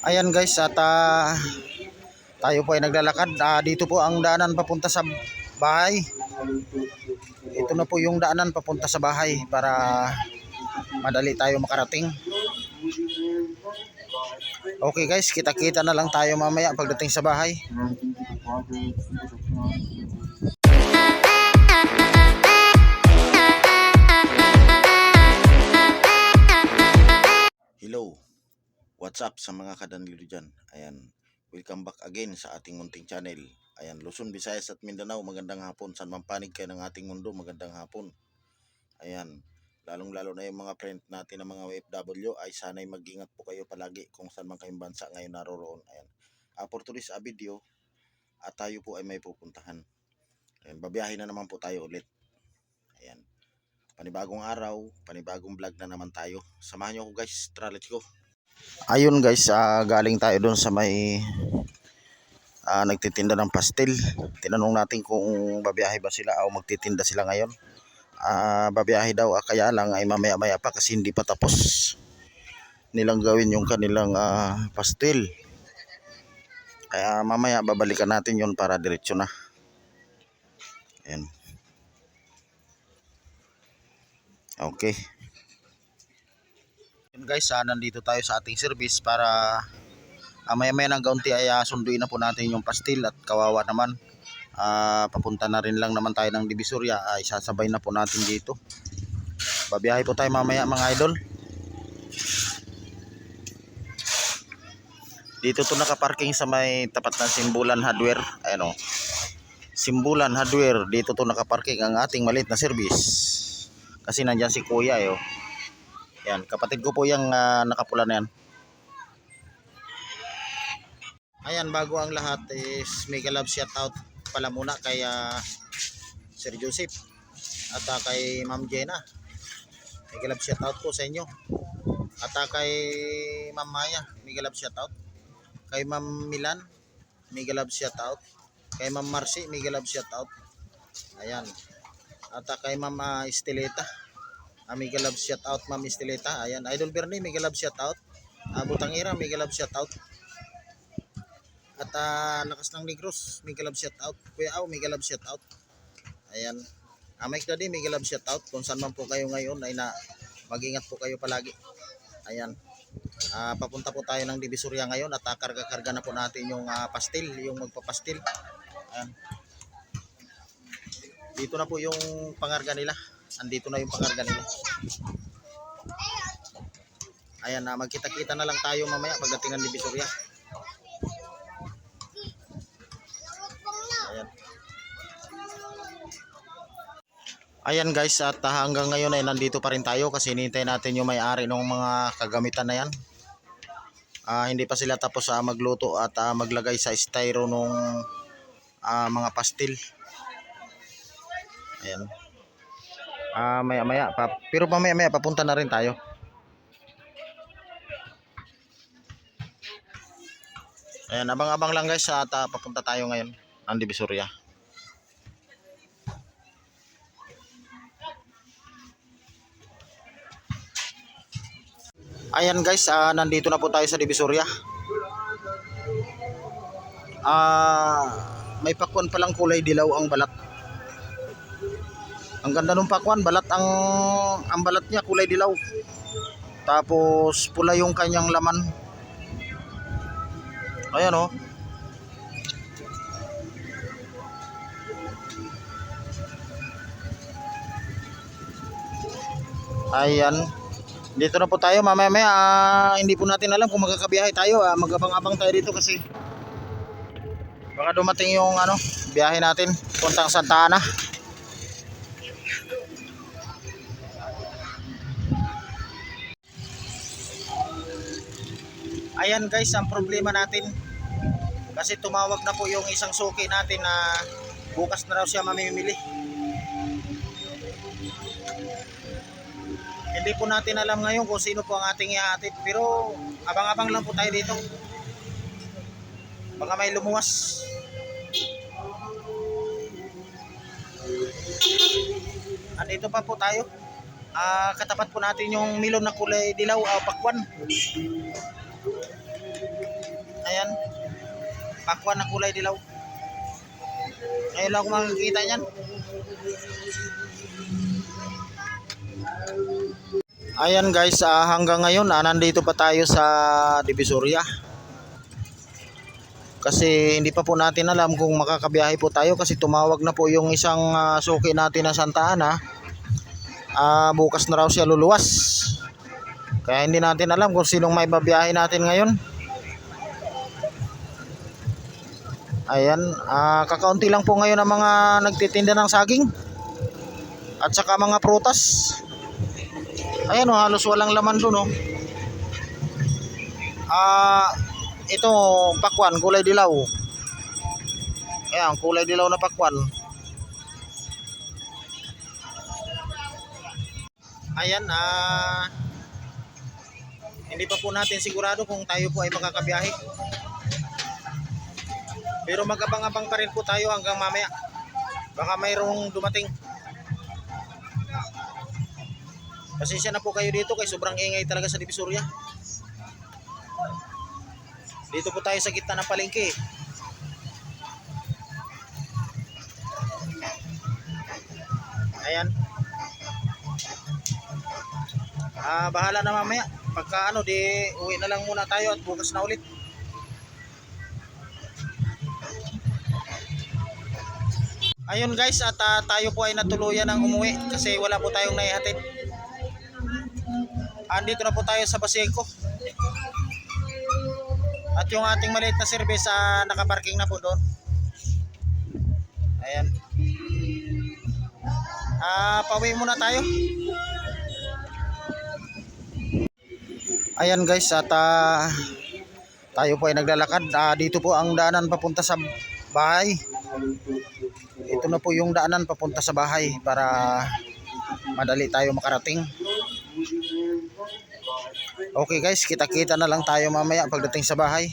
Ayan guys, at ah, tayo po ay naglalakad. Ah, dito po ang daanan papunta sa bahay. Ito na po yung daanan papunta sa bahay para madali tayo makarating. Okay guys, kita-kita na lang tayo mamaya pagdating sa bahay. What's up sa mga kadanlilo dyan? Ayan, welcome back again sa ating munting channel. Ayan, Luzon, Visayas at Mindanao, magandang hapon. San man panig kayo ng ating mundo, magandang hapon. Ayan, lalong-lalo na yung mga friend natin ng mga OFW ay sana'y mag-ingat po kayo palagi kung saan man kayong bansa ngayon naroroon. Ayan, today's uh, video, at tayo po ay may pupuntahan. Ayan, babiyahin na naman po tayo ulit. Ayan, panibagong araw, panibagong vlog na naman tayo. Samahan niyo ako guys, tara let's go. Ayun guys, ah, galing tayo doon sa may ah, nagtitinda ng pastil. Tinanong natin kung babiyahe ba sila o magtitinda sila ngayon. Ah, babiyahe daw, ah, kaya lang ay mamaya-maya pa kasi hindi pa tapos nilang gawin yung kanilang ah, pastil. Kaya mamaya babalikan natin yon para diretso na. Ayan. Okay. Guys, ah, nandito tayo sa ating service para ah, maya-maya ng gaunti ay ah, sunduin na po natin yung pastil at kawawa naman. Ah, papunta na rin lang naman tayo ng Divisoria ay sasabay na po natin dito. Babiyahe po tayo mamaya mga idol. Dito to nakaparking sa may tapat ng Simbulan Hardware. Ayan o. Simbulan Hardware. Dito to nakaparking ang ating maliit na service. Kasi nandyan si kuya eh. oh. Yan, kapatid ko po yung ah, nakapula na yan. Ayan, bago ang lahat is mega love shout out pala muna kay ah, Sir Joseph at ah, kay Ma'am Jenna. Mega love shout out po sa inyo. At ah, kay Ma'am Maya, mega love shout out. Kay Ma'am Milan, mega love shout out. Kay Ma'am Marcy, mega love shout out. Ayan. At ah, kay Ma'am ah, Esteleta, ah, mega love shout out Ma'am Esteleta. Ayan, Idol Bernie, mega love shout out. Ah, Butangira, mega love shout out. At ah, Lakas ng Negros, mega love shout out. Kuya Au, mega love shout out. Ayan. Ah, Mike Daddy, mega love shout out. Kung saan man po kayo ngayon ay na mag-ingat po kayo palagi. Ayan. Ah, papunta po tayo ng Divisoria ngayon at ah, karga-karga na po natin yung ah, pastil, yung magpapastil. Ayan. Dito na po yung pangarga nila. Andito na yung pangarga nila. Ayan na, magkita-kita na lang tayo mamaya pagdating ng Divisoria. Ayan. Ayan guys, at ah, hanggang ngayon ay nandito pa rin tayo kasi hinihintay natin yung may-ari ng mga kagamitan na yan. Ah, hindi pa sila tapos sa magluto at ah, maglagay sa styro nung ah, mga pastil. Ayan. Ah, maya maya pa, pero mamaya maya papunta na rin tayo. Ayan, abang-abang lang guys at ah, papunta tayo ngayon ang Divisoria. Ayan guys, ah, nandito na po tayo sa Divisoria. Ah, may pakwan palang kulay dilaw ang balat. Ang ganda ng pakwan, balat ang ang balat niya kulay dilaw. Tapos pula yung kanyang laman. Ayan oh. Ayan. Dito na po tayo. Mamaya maya ah, hindi po natin alam kung magkakabiyahe tayo. Ah, magabang-abang tayo dito kasi baka dumating yung ano, biyahe natin puntang Santa Ana. Ayan guys, ang problema natin kasi tumawag na po yung isang suki natin na bukas na raw siya mamimili. Hindi po natin alam ngayon kung sino po ang ating ihatid pero abang-abang lang po tayo dito. Baka may lumuwas. Andito pa po tayo. Ah, katapat po natin yung milon na kulay dilaw, ah, pakwan. Pakwan na kulay dilaw. Ngayon lang ako makikita niyan. Ayan guys, ah, hanggang ngayon ah, nandito pa tayo sa Divisoria. Kasi hindi pa po natin alam kung makakabiyahe po tayo kasi tumawag na po yung isang ah, suki natin na Santa Ana. Ah, bukas na raw siya luluwas. Kaya hindi natin alam kung sinong may babiyahe natin ngayon. Ayan, ah, kakaunti lang po ngayon ang mga nagtitinda ng saging. At saka mga prutas. Ayan oh, halos walang laman doon oh. Ah, ito pakwan, kulay dilaw. Ayan, kulay dilaw na pakwan. Ayan, ah hindi pa po natin sigurado kung tayo po ay makakabiyahe. Pero magabang-abang pa rin po tayo hanggang mamaya. Baka mayroong dumating. Pasensya na po kayo dito kay sobrang ingay talaga sa Divisoria. Dito po tayo sa gitna ng palengke. Ayan. Ah, bahala na mamaya. Pagka ano, di uwi na lang muna tayo at bukas na ulit. Ayun guys, at ah, tayo po ay natuluyan ng umuwi kasi wala po tayong naihatid. Andito na po tayo sa Baseco. At yung ating maliit na service ah, nakaparking na po doon. Ayan. Ah, pauwi muna tayo. Ayan guys, at ah, tayo po ay naglalakad. Ah, dito po ang daanan papunta sa bahay. Ito na po yung daanan papunta sa bahay para madali tayo makarating. Okay guys, kita-kita na lang tayo mamaya pagdating sa bahay.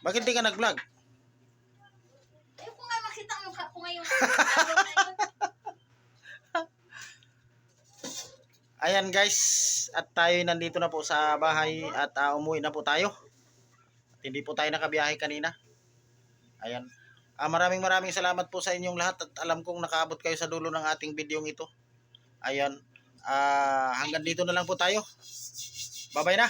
Bakit di ka nag-vlog? Ayoko nga makita ang mukha ko ngayon. Ayan guys, at tayo nandito na po sa bahay at ah, umuwi na po tayo. At hindi po tayo nakabiyahe kanina. Ayan. Ah, maraming maraming salamat po sa inyong lahat at alam kong nakaabot kayo sa dulo ng ating video ito. Ayan. Ah, hanggang dito na lang po tayo. Bye-bye na.